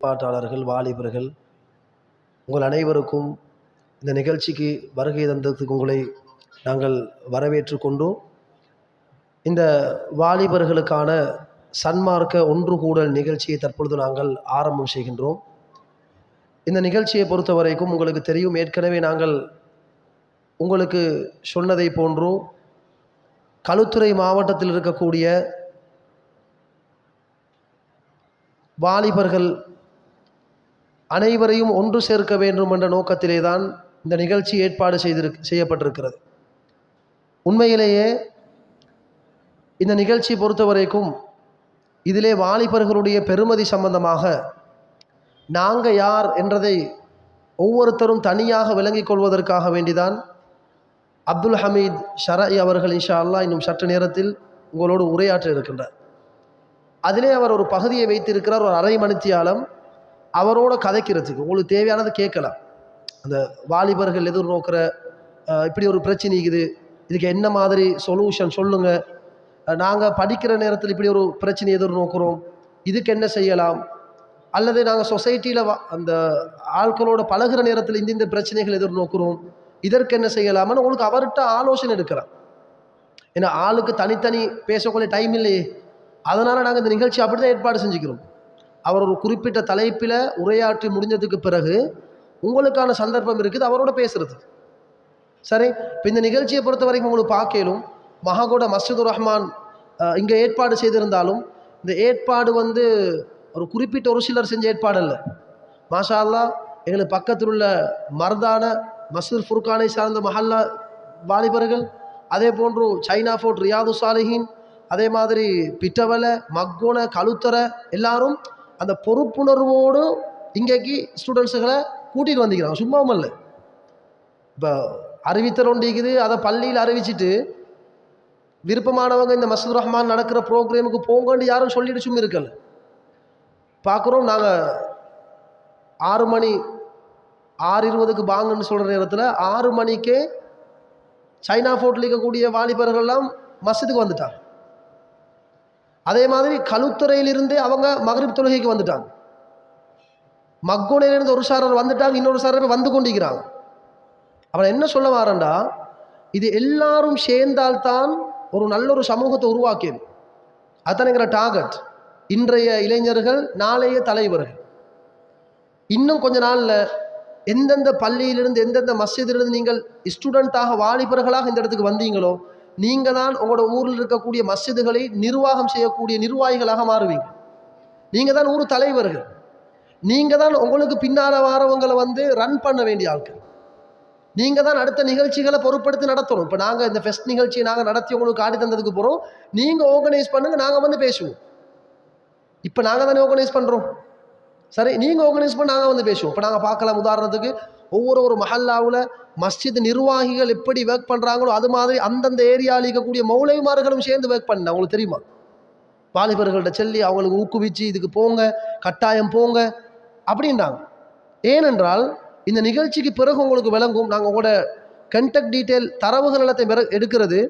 பாட்டாளர்கள் வாலிபர்கள் உங்கள் அனைவருக்கும் இந்த நிகழ்ச்சிக்கு வருகை தந்ததுக்கு உங்களை நாங்கள் வரவேற்று கொண்டோம் இந்த வாலிபர்களுக்கான சன்மார்க்க ஒன்று கூடல் நிகழ்ச்சியை தற்பொழுது நாங்கள் ஆரம்பம் செய்கின்றோம். இந்த நிகழ்ச்சியை பொறுத்த வரைக்கும் உங்களுக்கு தெரியும் ஏற்கனவே நாங்கள் உங்களுக்கு சொன்னதை போன்று களுத்துறை மாவட்டத்தில் இருக்கக்கூடிய வாலிபர்கள் அனைவரையும் ஒன்று சேர்க்க வேண்டும் என்ற நோக்கத்திலே தான் இந்த நிகழ்ச்சி ஏற்பாடு செய்திரு செய்யப்பட்டிருக்கிறது. உண்மையிலேயே இந்த நிகழ்ச்சி பொறுத்த வரைக்கும் இதிலே வாலிபர்களுடைய பெருமதி சம்பந்தமாக நாங்கள் யார் என்றதை ஒவ்வொருத்தரும் தனியாக விளங்கிக் கொள்வதற்காக வேண்டிதான் அப்துல் ஹமீத் ஷரஇ அவர்கள் இன்ஷா அல்லாஹ் இன்னும் சற்று நேரத்தில் உங்களோடு உரையாற்ற இருக்கின்றார். அதிலே அவர் ஒரு பகுதியை வைத்திருக்கிறார் ஒரு அரை மணித்தியாலம். அவரோட கதைக்கிறதுக்கு உங்களுக்கு தேவையானதை கேட்கலாம். அந்த வாலிபர்கள் எதிர்நோக்கிற இப்படி ஒரு பிரச்சனை இருக்குது. இதுக்கு என்ன மாதிரி சொல்யூஷன் சொல்லுங்கள் நாங்கள் படிக்கிற நேரத்தில் இப்படி ஒரு பிரச்சனை எதிர்நோக்கிறோம். இதுக்கு என்ன செய்யலாம்? அல்லது நாங்கள் சொசைட்டியில் அந்த ஆட்களோட பழகுற நேரத்தில் இந்த இந்த பிரச்சனைகள் எதிர்நோக்கிறோம். இதற்கு என்ன செய்யலாம்னு உங்களுக்கு அவர்கிட்ட ஆலோசனை எடுக்கிறேன் ஏன்னா ஆளுக்கு தனித்தனி பேசக்கூடிய டைம் இல்லையே. அதனால் நாங்கள் இந்த நிகழ்ச்சி அப்படி தான் ஏற்பாடு செஞ்சுக்கிறோம். அவர் ஒரு குறிப்பிட்ட தலைப்பில் உரையாற்றி முடிஞ்சதுக்கு பிறகு உங்களுக்கான சந்தர்ப்பம் இருக்குது அவரோட பேசுகிறது சரி இப்போ இந்த நிகழ்ச்சியை பொறுத்த வரைக்கும் உங்களுக்கு பார்க்கலும் மகாகோட மஸ்ஜிதுர் ரஹ்மான் இங்கே ஏற்பாடு செய்திருந்தாலும் இந்த ஏற்பாடு வந்து ஒரு குறிப்பிட்ட ஒரு சிலர் செஞ்ச ஏற்பாடு இல்லை மாஷா அல்லாஹ் எங்களுக்கு பக்கத்தில் உள்ள மர்தான மசூர் ஃபுர்கானை சார்ந்த மஹல்லா வாலிபர்கள் அதே போன்று சைனா ஃபோர்ட் ரியாது சாலிஹின் அதே மாதிரி பிட்டவலை மக்கோன கழுத்தரை எல்லாரும் அந்த பொறுப்புணர்வோடு இங்கேக்கு ஸ்டூடெண்ட்ஸுகளை கூட்டிகிட்டு வந்துக்கிறாங்க சும்மாவும் இல்லை இப்போ அறிவித்தல் ஒன்று இருக்குது. அதை பள்ளியில் அறிவிச்சிட்டு விருப்பமானவங்க இந்த மசூத் ரஹ்மான் நடக்கிற ப்ரோக்ராமுக்கு போங்கன்னு யாரும் சொல்லிட்டு சும்மா இருக்கல. பார்க்குறோம். நாங்கள் ஆறு மணி ஆறு இருபதுக்கு பாங்கன்னு சொல்கிற நேரத்தில் ஆறு மணிக்கே சைனா ஃபோர்ட்டில் இருக்கக்கூடிய வாலிபர்கள்லாம் மஸ்ஜிதுக்கு வந்துட்டாங்க. அதே மாதிரி களுத்துறையிலிருந்தே அவங்க மகரிப் தொழுகைக்கு வந்துட்டாங்க. மக்குனையிலிருந்து ஒரு சாரர் வந்துட்டாங்க இன்னொரு சாரர் வந்து கொண்டிருக்கிறாங்க. அவன் என்ன சொல்ல வரண்டா இது எல்லாரும் சேர்ந்தால்தான் ஒரு நல்ல ஒரு சமூகத்தை உருவாக்கியது. அதுதான் எங்கிற டார்கெட் இன்றைய இளைஞர்கள் நாளைய தலைவர்கள். இன்னும் கொஞ்ச நாளில் எந்தெந்த பள்ளியிலிருந்து எந்தெந்த மஸ்ஜிதிலிருந்து நீங்கள் ஸ்டூடெண்ட்டாக வாலிபர்களாக இந்த இடத்துக்கு வந்தீங்களோ நீங்கள் தான் உங்களோட ஊரில் இருக்கக்கூடிய மஸ்ஜிதுகளை நிர்வாகம் செய்யக்கூடிய நிர்வாகிகளாக மாறுவீங்க. நீங்கள் தான் ஊர் தலைவர்கள். நீங்கள் தான் உங்களுக்கு பின்னால் வாரவங்களை வந்து ரன் பண்ண வேண்டிய ஆட்கள். நீங்கள் தான் அடுத்த நிகழ்ச்சிகளை பொருட்படுத்தி நடத்தணும். இப்போ நாங்கள் இந்த ஃபெஸ்ட் நிகழ்ச்சியை நாங்கள் நடத்தி உங்களுக்கு காட்டி தந்ததுக்கு போகிறோம் நீங்கள் ஆர்கனைஸ் பண்ணுங்கள் நாங்கள் வந்து பேசுவோம். இப்போ நாங்கள் தானே ஆர்கனைஸ் பண்ணுறோம் சரி நீங்கள் ஆர்கனைஸ் பண்ண நாங்கள் வந்து பேசுவோம். இப்போ நாங்கள் பார்க்கலாம். உதாரணத்துக்கு ஒவ்வொரு ஒரு மஹல்லாவில் மஸ்ஜித் நிர்வாகிகள் எப்படி ஒர்க் பண்ணுறாங்களோ அது மாதிரி அந்தந்த ஏரியாவில் இருக்கக்கூடிய மௌலைமார்களும் சேர்ந்து ஒர்க் பண்ண உங்களுக்கு தெரியுமா? வாலிபர்கள்ட்ட சொல்லி அவங்களுக்கு ஊக்குவிச்சு இதுக்கு போங்க கட்டாயம் போங்க அப்படின்றாங்க. ஏனென்றால் இந்த நிகழ்ச்சிக்கு பிறகு உங்களுக்கு விளங்கும் நாங்கள் உங்களோட கண்டக்ட் டீட்டெயில் தரவுகள் எல்லாத்தையும் பிற எடுக்கிறது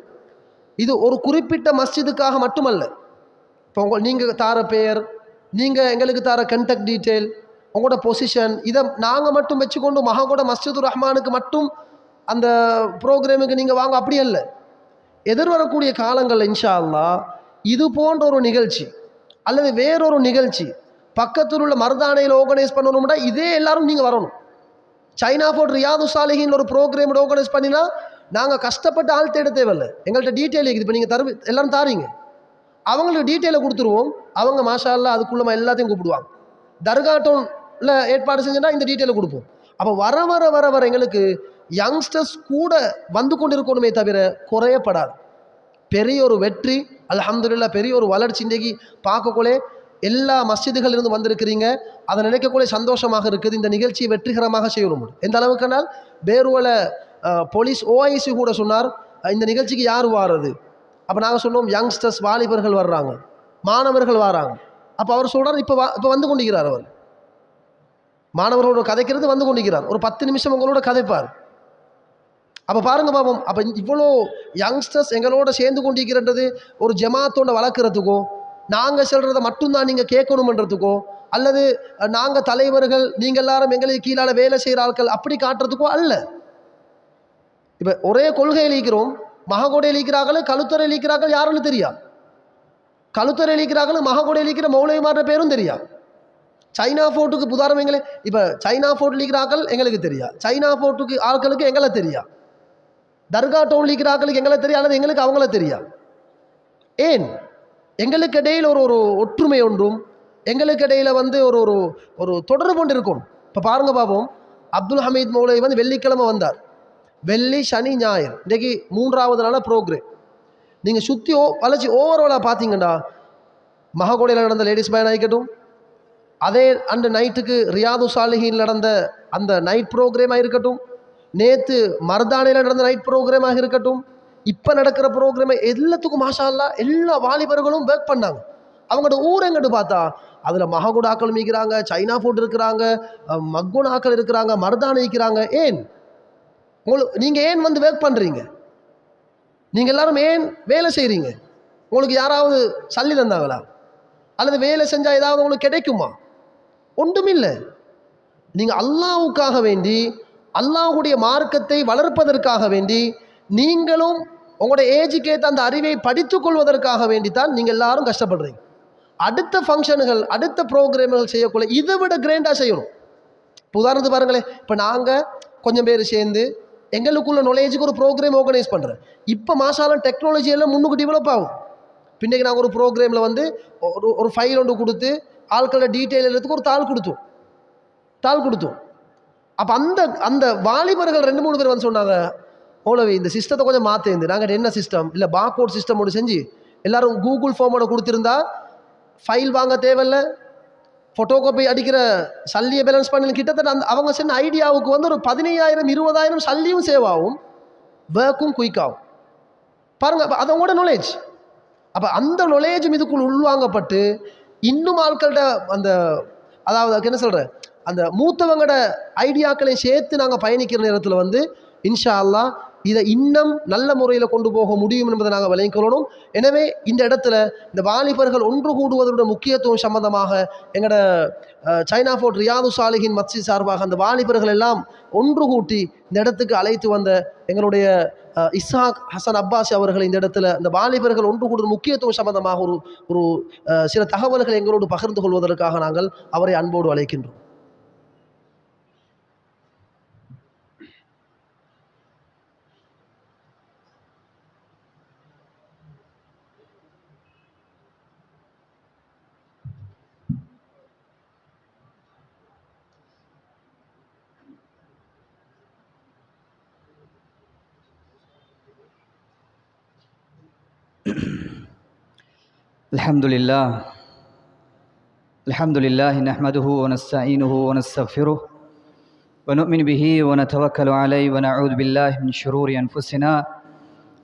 இது ஒரு குறிப்பிட்ட மஸ்ஜிதுக்காக மட்டுமல்ல. இப்போ உங்கள் நீங்கள் தார பெயர் நீங்கள் எங்களுக்கு தார கண்டக்ட் டீட்டெயில் உங்களோட பொசிஷன் இதை நாங்கள் மட்டும் வச்சுக்கொண்டு மகாகோட மஸ்ஜிதுர் ரஹ்மானுக்கு மட்டும் அந்த ப்ரோக்ராமுக்கு நீங்கள் வாங்க அப்படி அல்ல. எதிர்வரக்கூடிய காலங்கள் இன்ஷா அல்லாஹ் இது போன்ற ஒரு நிகழ்ச்சி அல்லது வேறொரு நிகழ்ச்சி பக்கத்தில் உள்ள மருதானையில் ஆர்கனைஸ் பண்ணணும்னா இதே எல்லாரும் நீங்கள் வரணும். சைனா ஃபோர்ட் ரியாது சாலிகின் ஒரு ப்ரோக்ராம் ஆர்கனைஸ் பண்ணினா நாங்கள் கஷ்டப்பட்டு ஆள் தேட தேவையில்லை. எங்கள்கிட்ட டீட்டெயில் இருக்குது. இப்போ நீங்கள் தரு எல்லாரும் தாரீங்க. அவங்களுக்கு டீட்டெயிலை கொடுத்துருவோம். அவங்க மாஷா அல்லா அதுக்குள்ளே எல்லாத்தையும் கூப்பிடுவாங்க. இல்லை ஏற்பாடு செஞ்சோன்னா இந்த டீட்டெயிலை கொடுப்போம். அப்போ வர வர வர வர எங்களுக்கு யங்ஸ்டர்ஸ் கூட வந்து கொண்டிருக்கணுமே தவிர குறையப்படாது. பெரிய ஒரு வெற்றி அலமதுல்லா பெரிய ஒரு வளர்ச்சி இன்றைக்கு பார்க்கக்குள்ளே எல்லா மஸ்ஜிதுகள் இருந்து வந்திருக்கிறீங்க. அதை நினைக்கக்குள்ளே சந்தோஷமாக இருக்குது. இந்த நிகழ்ச்சியை வெற்றிகரமாக செய்யணும். எந்த அளவுக்குனால் பேருவல போலீஸ் ஓஐசி கூட சொன்னார் இந்த நிகழ்ச்சிக்கு யார் வாடுறது அப்போ நாங்கள் சொன்னோம் யங்ஸ்டர்ஸ் வாலிபர்கள் வர்றாங்க. மாணவர்கள் வராங்க. அப்போ அவர் சொல்கிறார் இப்போ வா இப்போ வந்து கொண்டிருக்கிறார் அவர். மாணவர்களோட கதைக்கிறது வந்து கொண்டிருக்கிறார். ஒரு பத்து நிமிஷம் உங்களோட கதைப்பார். அப்போ பாருங்க பாபம் அப்போ இவ்வளோ யங்ஸ்டர்ஸ் எங்களோட சேர்ந்து கொண்டிருக்கிறன்றது ஒரு ஜமாத்தோட வளர்க்குறதுக்கோ நாங்கள் சொல்கிறத மட்டும்தான் நீங்கள் கேட்கணுமன்றதுக்கோ அல்லது நாங்கள் தலைவர்கள் நீங்கள் எல்லாரும் எங்களுக்கு கீழால வேலை செய்கிற ஆட்கள் அப்படி காட்டுறதுக்கோ அல்ல. இப்போ ஒரே கொள்கை அழிக்கிறோம் மககோடை அழிக்கிறார்கள் கழுத்துறையில் இழிக்கிறார்கள் யாருன்னு தெரியா? கழுத்துறையில் இருக்கிறார்கள் மககோடையில் இருக்கிற மௌலவிமார பேரும் தெரியாது சைனா ஃபோர்ட்டுக்கு உதாரணம் எங்களை இப்போ சைனா ஃபோர்ட்டில் இருக்கிறார்கள் எங்களுக்கு தெரியா? சைனா ஃபோர்ட்டுக்கு ஆட்களுக்கு எங்களை தெரியா? தர்கா டவுன் இருக்கிற ஆக்களுக்கு எங்களை தெரியா? அல்லது எங்களுக்கு அவங்கள தெரியா? ஏன்? எங்களுக்கு இடையில் ஒரு ஒரு ஒற்றுமை ஒன்றும் எங்களுக்கு இடையில் வந்து ஒரு ஒரு ஒரு தொடர்பு ஒன்று இருக்கும். இப்போ பாருங்க பார்ப்போம் அப்துல் ஹமீத் மௌலை வந்து வெள்ளிக்கிழமை வந்தார். வெள்ளி சனி ஞாயிறு. இன்றைக்கு மூன்றாவது நாள ப்ரோக்ராம் நீங்கள் சுற்றி ஓ வளர்ச்சி ஓவராலாக பார்த்தீங்கன்னா மககோடையில் நடந்த லேடிஸ் பயன் ஆகிக்கட்டும் அதே அந்த நைட்டுக்கு ரியாது சாலிஹின் நடந்த அந்த நைட் ப்ரோக்ராமாக இருக்கட்டும் நேற்று மர்தானையில் நடந்த நைட் ப்ரோக்ராமாக இருக்கட்டும் இப்போ நடக்கிற ப்ரோக்ராமை எல்லாத்துக்கும் மாஷால்லா எல்லா வாலிபர்களும் ஒர்க் பண்ணாங்க. அவங்களோட ஊர் எங்கிட்டு பார்த்தா? அதில் மககுடாக்கள் மீக்கிறாங்க சைனா ஃபுட் இருக்கிறாங்க மக்குன் ஆக்கள் இருக்கிறாங்க மர்தானை இருக்கிறாங்க ஏன்? உங்களுக்கு நீங்கள் ஏன் வந்து ஒர்க் பண்ணுறீங்க நீங்கள் எல்லாரும் ஏன் வேலை செய்கிறீங்க உங்களுக்கு யாராவது சல்லி தந்தாங்களா? அல்லது வேலை செஞ்சால் ஏதாவது உங்களுக்கு கிடைக்குமா? ஒன்றுமில்லை. நீங்கள் அல்லாவுக்காக வேண்டி அல்லாஹுடைய மார்க்கத்தை வளர்ப்பதற்காக வேண்டி நீங்களும் உங்களோட ஏஜுக்கு ஏற்ற அந்த அறிவை படித்து கொள்வதற்காக வேண்டித்தான் நீங்கள் எல்லாரும் கஷ்டப்படுறீங்க. அடுத்த ஃபங்க்ஷனுகள் அடுத்த ப்ரோக்ராம்கள் செய்யக்குள்ள இதை விட கிராண்டாக செய்யணும். இப்போ உதாரணத்துக்கு பாருங்களேன் இப்போ நாங்கள் கொஞ்சம் பேர் சேர்ந்து எங்களுக்குள்ள நாலேஜுக்கு ஒரு ப்ரோக்ராம் ஆர்கனைஸ் பண்ணுறேன் இப்போ மாசாலம் டெக்னாலஜி எல்லாம் முன்னுக்கு டெவலப் ஆகும். பின்னைக்கு நாங்கள் ஒரு ப்ரோக்ராமில் வந்து ஒரு ஒரு ஃபைல் ஒன்று கொடுத்து ஆட்களோட டீட்டெயில் எழுதுறதுக்கு ஒரு தாள் கொடுத்தோம் தாள் கொடுத்தோம் அப்போ அந்த அந்த வாலிபர்கள் ரெண்டு மூணு பேர் வந்து சொன்னாங்க ஓலவி இந்த சிஸ்டத்தை கொஞ்சம் மாற்றேந்து நாங்கள் என்ன சிஸ்டம் இல்லை பாக்கோட் சிஸ்டம் ஒன்று செஞ்சு எல்லோரும் கூகுள் ஃபார்மோட கொடுத்துருந்தா ஃபைல் வாங்க தேவையில்ல. ஃபோட்டோ காப்பி அடிக்கிற சல்லியை பேலன்ஸ் பண்ணி கிட்டத்தட்ட அந்த அவங்க சின்ன ஐடியாவுக்கு வந்து ஒரு பதினையாயிரம் இருபதாயிரம் சல்லியும் சேவ் ஆகும். ஒர்க்கும் குயிக்காகும் பாருங்கள் அப்போ அதோட உங்களோட நாலேஜ் அப்போ அந்த நாலேஜும் இதுக்குள் உள்வாங்கப்பட்டு இன்னும் ஆட்கள்கிட்ட அந்த அதாவது அதுக்கு என்ன சொல்கிறேன் அந்த மூத்தவங்களோட ஐடியாக்களையும் சேர்த்து நாங்கள் பயணிக்கிற நேரத்தில் வந்து இன்ஷா அல்லா இதை இன்னும் நல்ல முறையில் கொண்டு போக முடியும் என்பதை நாங்கள் விளங்கிக் கொள்ளணும். எனவே இந்த இடத்துல இந்த வாலிபர்கள் ஒன்று கூடுவதோட முக்கியத்துவம் சம்பந்தமாக எங்களோட சைனா ஃபோர்ட் ரியாது சாலிகின் மத்சி சார்பாக அந்த வாலிபர்கள் எல்லாம் ஒன்று கூட்டி இந்த இடத்துக்கு அழைத்து வந்த எங்களுடைய இஸ்ஹாக் ஹசன் அப்பாஸ் அவர்கள் இந்த இடத்துல இந்த வாலிபர்கள் ஒன்று கூடுதல் முக்கியத்துவம் சம்பந்தமாக ஒரு ஒரு சில தகவல்களை எங்களோடு பகிர்ந்து கொள்வதற்காக நாங்கள் அவரை அன்போடு அழைக்கின்றோம். الحمد لله الحمد لله نحمده ونستعينه ونستغفره ونؤمن به ونتوكل عليه ونعوذ بالله من شرور أنفسنا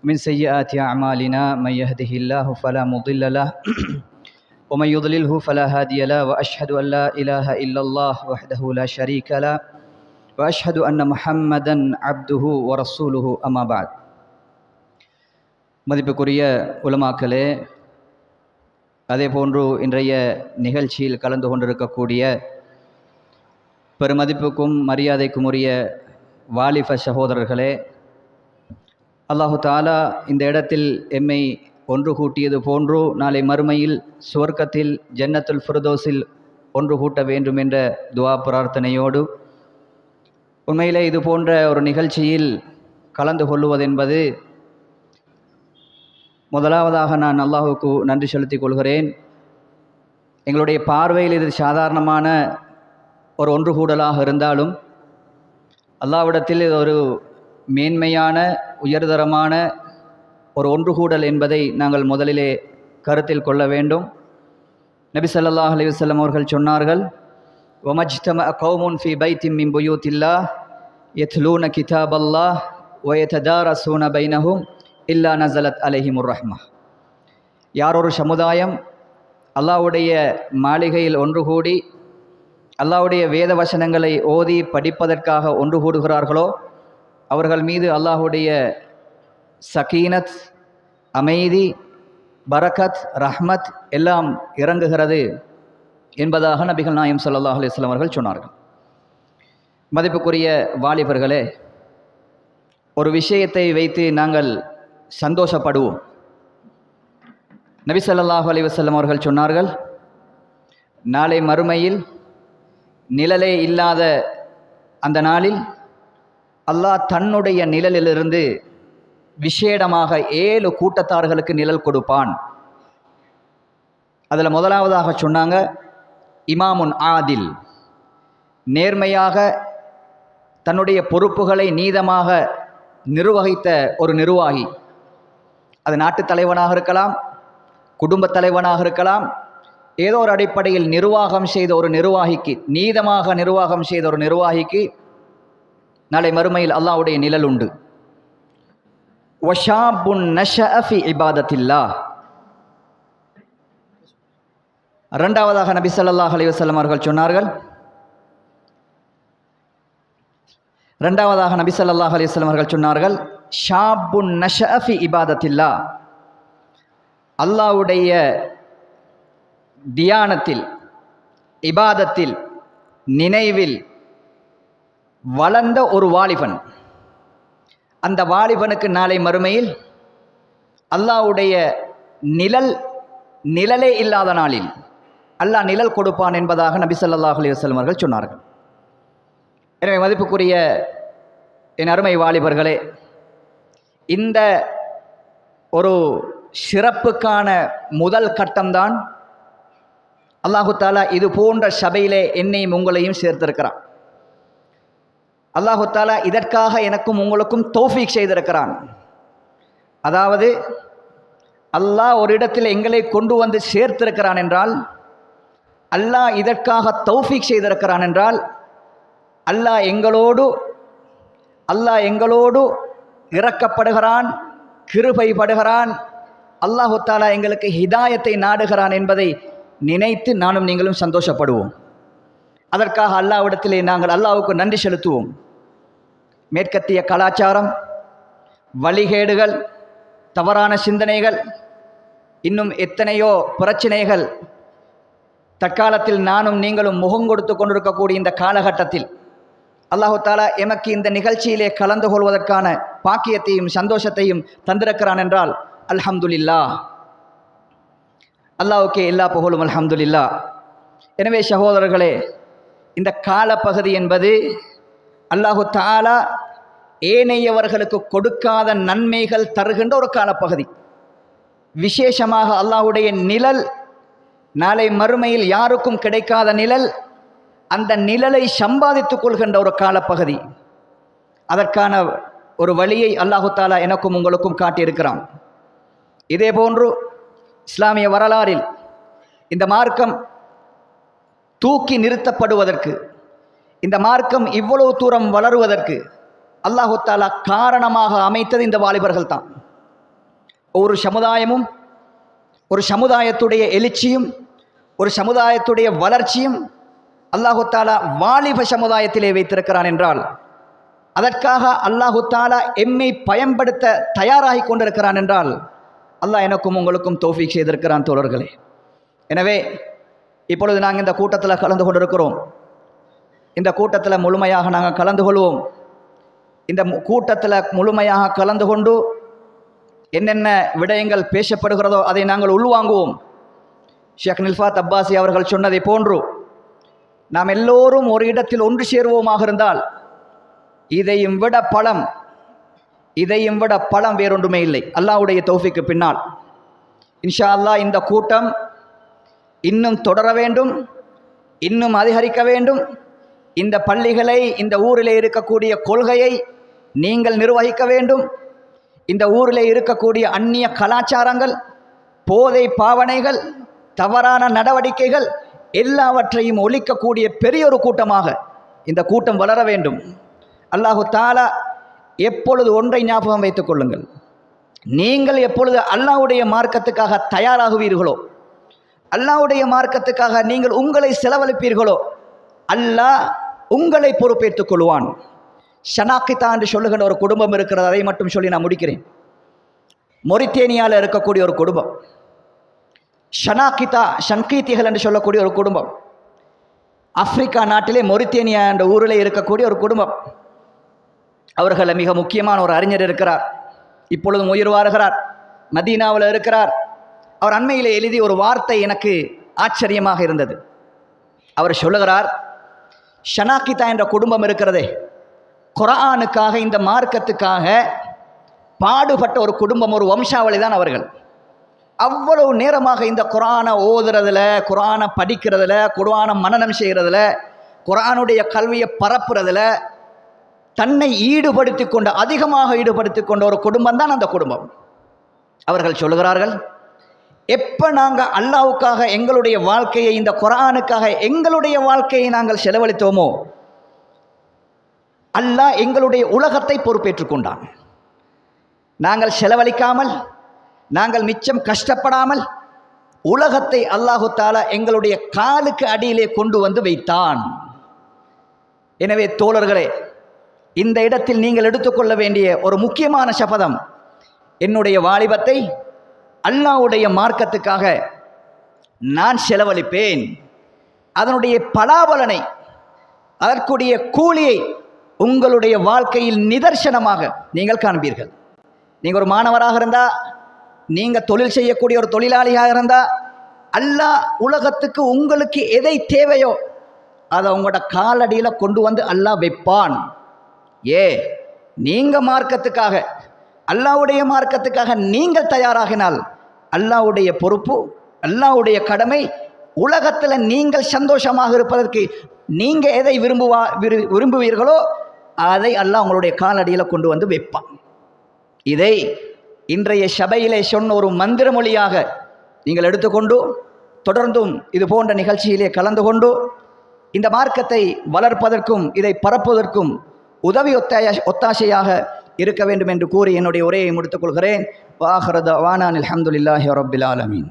من سيئات أعمالنا من يهده الله فلا مضل له ومن يضلله فلا هادي له وأشهد أن لا إله إلا الله وحده لا شريك له وأشهد أن محمدا عبده ورسوله أما بعد மதிப்புக்குரிய உலமாக்களே அதே போன்று இன்றைய நிகழ்ச்சியில் கலந்து கொண்டிருக்கக்கூடிய பெருமதிப்புக்கும் மரியாதைக்கும் உரிய வாலிப சகோதரர்களே அல்லாஹு தாலா இந்த இடத்தில் எம்மை ஒன்று கூட்டியது போன்று நாளை மறுமையில் சுவர்க்கத்தில் ஜன்னத்துல் ஃபுர்தோஸில் ஒன்று கூட்ட வேண்டும் என்ற துவா பிரார்த்தனையோடு உண்மையிலே இது போன்ற ஒரு நிகழ்ச்சியில் கலந்து கொள்ளுவதென்பது முதலாவதாக நான் அல்லாஹுக்கு நன்றி செலுத்திக் கொள்கிறேன். எங்களுடைய பார்வையில் இது சாதாரணமான ஒரு ஒன்று கூடலாக இருந்தாலும் அல்லாவிடத்தில் இது ஒரு மேன்மையான உயர்தரமான ஒரு ஒன்று கூடல் என்பதை நாங்கள் முதலிலே கருத்தில் கொள்ள வேண்டும். நபி சல்லாஹ் அலிவசல்லம் அவர்கள் சொன்னார்கள் ஒமஜ்தம கௌமுன் ஃபி பைத்தின் மின் எத்லூன கிதாபல்லா கிதாபல்லாஹ் வயததாரசூன பைனஹும் இல்லா நசலத் அலஹிமுர் ரஹ்மா யார் ஒரு சமுதாயம் அல்லாவுடைய மாளிகையில் ஒன்று கூடி அல்லாவுடைய வேத வசனங்களை ஓதி படிப்பதற்காக ஒன்று கூடுகிறார்களோ அவர்கள் மீது அல்லாஹ்வுடைய சகீனத் அமைதி பரக்கத் ரஹ்மத் எல்லாம் இறங்குகிறது என்பதாக நபிகள் நாயம் சல்லாஹ் அலிஸ்லாம் அவர்கள் சொன்னார்கள். மதிப்புக்குரிய வாலிபர்களே ஒரு விஷயத்தை வைத்து நாங்கள் சந்தோஷப்படுவோம். நபிசல்லாஹு ஸல்லல்லாஹு அவர்கள் சொன்னார்கள் நாளை மறுமையில் நிழலே இல்லாத அந்த நாளில் அல்லாஹ் தன்னுடைய நிழலிலிருந்து விஷேடமாக ஏழு கூட்டத்தார்களுக்கு நிழல் கொடுப்பான். அதில் முதலாவதாக சொன்னாங்க இமாமுன் ஆதில் நேர்மையாக தன்னுடைய பொறுப்புகளை நீதமாக நிர்வகித்த ஒரு நிர்வாகி. அது நாட்டுத் தலைவனாக இருக்கலாம் குடும்பத் தலைவனாக இருக்கலாம். ஏதோ ஒரு அடிப்படையில் நிர்வாகம் செய்த ஒரு நிர்வாகிக்கு நீதமாக நிர்வாகம் செய்த ஒரு நிர்வாகிக்கு நாளை மறுமையில் அல்லாஹ்வுடைய நிழல் உண்டு. வஷாபுன் நஷஅஃபி இபாதத்தில்லா இரண்டாவதாக நபி சொல்லாஹ் அலைஹி அவர்கள் சொன்னார்கள் இரண்டாவதாக நபி சொல்லாஹ் அலைஹி அவர்கள் சொன்னார்கள் ஷாபுன் நஷஃபி இபாதத்தில்லா அல்லாஹ்வுடைய தியானத்தில் இபாதத்தில் நினைவில் வளர்ந்த ஒரு வாலிபன். அந்த வாலிபனுக்கு நாளை மறுமையில் அல்லாஹ்வுடைய நிழல் நிழலே இல்லாத நாளில் அல்லாஹ் நிழல் கொடுப்பான் என்பதாக நபி சொல்லாஹ் அலைஹி அவர்கள் சொன்னார்கள். எனவே மதிப்புக்குரிய என் அருமை வாலிபர்களே இந்த ஒரு சிறப்புக்கான முதல் கட்டம்தான் அல்லாஹு தாலா இது போன்ற சபையிலே என்னையும் உங்களையும் சேர்த்திருக்கிறான். அல்லாஹு தாலா இதற்காக எனக்கும் உங்களுக்கும் தௌஃபீக் செய்திருக்கிறான். அதாவது அல்லாஹ் ஒரு இடத்தில் எங்களை கொண்டு வந்து சேர்த்திருக்கிறான் என்றால் அல்லாஹ் இதற்காக தௌஃபீக் செய்திருக்கிறான் என்றால் அல்லாஹ் எங்களோடு அல்லாஹ் எங்களோடு இறக்கப்படுகிறான் கிருபைப்படுகிறான். அல்லாஹு தாலா எங்களுக்கு ஹிதாயத்தை நாடுகிறான் என்பதை நினைத்து நானும் நீங்களும் சந்தோஷப்படுவோம். அதற்காக அல்லாவிடத்திலே நாங்கள் அல்லாவுக்கு நன்றி செலுத்துவோம். மேற்கத்திய கலாச்சாரம் வழிகேடுகள் தவறான சிந்தனைகள் இன்னும் எத்தனையோ பிரச்சனைகள் தற்காலத்தில் நானும் நீங்களும் முகம் கொடுத்து கொண்டிருக்கக்கூடிய இந்த காலகட்டத்தில் அல்லாஹு தாலா எமக்கு இந்த நிகழ்ச்சியிலே கலந்து கொள்வதற்கான பாக்கியத்தையும் சந்தோஷத்தையும் தந்திருக்கிறான் என்றால் அல்ஹம்துலில்லா. அல்லாஹ்வுக்கே எல்லா புகழும் அல்ஹம்துலில்லா. எனவே சகோதரர்களே இந்த காலப்பகுதி என்பது அல்லாஹு தாலா ஏனையவர்களுக்கு கொடுக்காத நன்மைகள் தருகின்ற ஒரு காலப்பகுதி. விசேஷமாக அல்லாஹ்வுடைய நிழல் நாளை மறுமையில் யாருக்கும் கிடைக்காத நிழல் அந்த நிழலை சம்பாதித்துக் கொள்கின்ற ஒரு காலப்பகுதி. அதற்கான ஒரு வழியை அல்லாஹு தாலா எனக்கும் உங்களுக்கும் காட்டியிருக்கிறான். இதே போன்று இஸ்லாமிய வரலாறில் இந்த மார்க்கம் தூக்கி நிறுத்தப்படுவதற்கு இந்த மார்க்கம் இவ்வளவு தூரம் வளருவதற்கு அல்லாஹு தாலா காரணமாக அமைத்தது இந்த வாலிபர்கள் தான். ஒரு சமுதாயமும் ஒரு சமுதாயத்துடைய எழுச்சியும் ஒரு சமுதாயத்துடைய வளர்ச்சியும் அல்லாஹுத்தாலா வாலிப சமுதாயத்திலே வைத்திருக்கிறான் என்றால் அதற்காக அல்லாஹுத்தாலா எம்மை பயன்படுத்த தயாராகி கொண்டிருக்கிறான் என்றால் அல்லாஹ் எனக்கும் உங்களுக்கும் தோஃபிக் செய்திருக்கிறான் தோழர்களே. எனவே இப்பொழுது நாங்கள் இந்த கூட்டத்தில் கலந்து கொண்டிருக்கிறோம். இந்த கூட்டத்தில் முழுமையாக நாங்கள் கலந்து கொள்வோம். இந்த மு- கூட்டத்தில் முழுமையாக கலந்து கொண்டு என்னென்ன விடயங்கள் பேசப்படுகிறதோ அதை நாங்கள் உள்வாங்குவோம். ஷேக் நில்ஃபாத் அப்பாசி அவர்கள் சொன்னதை போன்று நாம் எல்லோரும் ஒரு இடத்தில் ஒன்று சேருவோமாக இருந்தால் இதையும் விட பலம் இதையும் விட பலம் வேறொன்றுமே இல்லை. அல்லாவுடைய தௌஃபிக்கு பின்னால். இன்ஷா அல்லாஹ் இந்த கூட்டம் இன்னும் தொடர வேண்டும் இன்னும் அதிகரிக்க வேண்டும். இந்த பள்ளிகளை இந்த ஊரிலே இருக்கக்கூடிய கொள்கையை நீங்கள் நிர்வகிக்க வேண்டும். இந்த ஊரிலே இருக்கக்கூடிய அந்நிய கலாச்சாரங்கள் போதை பாவனைகள் தவறான நடவடிக்கைகள் எல்லாவற்றையும் ஒழிக்கக்கூடிய பெரிய ஒரு கூட்டமாக இந்த கூட்டம் வளர வேண்டும். அல்லாஹு தாலா எப்பொழுது ஒன்றை ஞாபகம் வைத்துக் கொள்ளுங்கள். நீங்கள் எப்பொழுது அல்லாஹுடைய மார்க்கத்துக்காக தயாராகுவீர்களோ அல்லாஹ்வுடைய மார்க்கத்துக்காக நீங்கள் உங்களை செலவழிப்பீர்களோ அல்லாஹ் உங்களை பொறுப்பேற்றுக் கொள்வான். ஷனாக்கிதா என்று சொல்லுகின்ற ஒரு குடும்பம் இருக்கிறது அதை மட்டும் சொல்லி நான் முடிக்கிறேன். மொரித்தேனியாவில் இருக்கக்கூடிய ஒரு குடும்பம். ஷனாகிதா ஷன்கீத்திகள் என்று சொல்லக்கூடிய ஒரு குடும்பம். ஆப்பிரிக்கா நாட்டிலே மொரித்தேனியா என்ற ஊரில் இருக்கக்கூடிய ஒரு குடும்பம். அவர்களில் மிக முக்கியமான ஒரு அறிஞர் இருக்கிறார். இப்பொழுதும் உயிர் வாருகிறார். மதீனாவில் இருக்கிறார். அவர் அண்மையில் எழுதி ஒரு வார்த்தை எனக்கு ஆச்சரியமாக இருந்தது. அவர் சொல்லுகிறார் ஷனாக்கிதா என்ற குடும்பம் இருக்கிறதே. குரானுக்காக இந்த மார்க்கத்துக்காக பாடுபட்ட ஒரு குடும்பம் ஒரு வம்சாவளி தான் அவர்கள். அவ்வளவு நேரமாக இந்த குரானை ஓதுறதுல குரானை படிக்கிறதுல குரானை மனநம் செய்கிறதுல குரானுடைய கல்வியை பரப்புறதுல தன்னை ஈடுபடுத்தி கொண்ட அதிகமாக ஈடுபடுத்தி கொண்ட ஒரு குடும்பம் தான் அந்த குடும்பம். அவர்கள் சொல்லுகிறார்கள் எப்போ நாங்கள் அல்லாவுக்காக எங்களுடைய வாழ்க்கையை இந்த குரானுக்காக எங்களுடைய வாழ்க்கையை நாங்கள் செலவழித்தோமோ அல்லாஹ் எங்களுடைய உலகத்தை பொறுப்பேற்றுக்கொண்டான் நாங்கள் செலவழிக்காமல் நாங்கள் மிச்சம் கஷ்டப்படாமல் உலகத்தை அல்லாஹு தாலா எங்களுடைய காலுக்கு அடியிலே கொண்டு வந்து வைத்தான். எனவே தோழர்களே இந்த இடத்தில் நீங்கள் எடுத்துக்கொள்ள வேண்டிய ஒரு முக்கியமான சபதம் என்னுடைய வாலிபத்தை அல்லாவுடைய மார்க்கத்துக்காக நான் செலவழிப்பேன். அதனுடைய பலாபலனை அதற்குடைய கூலியை உங்களுடைய வாழ்க்கையில் நிதர்சனமாக நீங்கள் காண்பீர்கள். நீங்கள் ஒரு மாணவராக இருந்தால் நீங்கள் தொழில் செய்யக்கூடிய ஒரு தொழிலாளியாக இருந்தால் அல்லாஹ் உலகத்துக்கு உங்களுக்கு எதை தேவையோ அதை உங்களோட காலடியில் கொண்டு வந்து அல்லாஹ் வைப்பான். ஏ நீங்கள் மார்க்கத்துக்காக அல்லாவுடைய மார்க்கத்துக்காக நீங்கள் தயாராகினால் அல்லாவுடைய பொறுப்பு அல்லாவுடைய கடமை உலகத்தில் நீங்கள் சந்தோஷமாக இருப்பதற்கு நீங்கள் எதை விரும்புவா விரு விரும்புவீர்களோ அதை அல்லாஹ் உங்களுடைய காலடியில் கொண்டு வந்து வைப்பான். இதை இன்றைய சபையிலே சொன்ன ஒரு மந்திர மொழியாக நீங்கள் எடுத்துக்கொண்டு தொடர்ந்தும் இது போன்ற நிகழ்ச்சியிலே கலந்து கொண்டு இந்த மார்க்கத்தை வளர்ப்பதற்கும் இதை பரப்புவதற்கும் உதவி ஒத்தாய ஒத்தாசையாக இருக்க வேண்டும் என்று கூறி என்னுடைய உரையை முடித்துக் கொள்கிறேன். வாஹரத வானான் அல்ஹம்துலில்லாஹி ரப்பில் ஆலமீன்.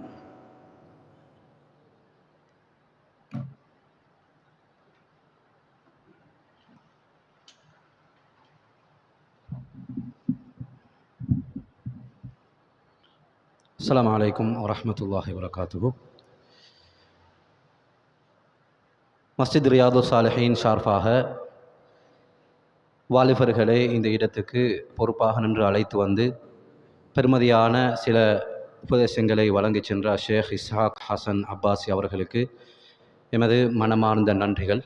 அஸ்ஸலாமு அலைக்கும் வரஹ்மத்துல்லாஹி வரகாத்துஹு மஸ்ஜித் ரியாது சாலஹின் சார்பாக வாலிபர்களை இந்த இடத்துக்கு பொறுப்பாக நின்று அழைத்து வந்து பெருமதியான சில உபதேசங்களை வழங்கிச் சென்ற ஷேக் இஸ்ஹாக் ஹசன் அப்பாசி அவர்களுக்கு எமது மனமார்ந்த நன்றிகள்.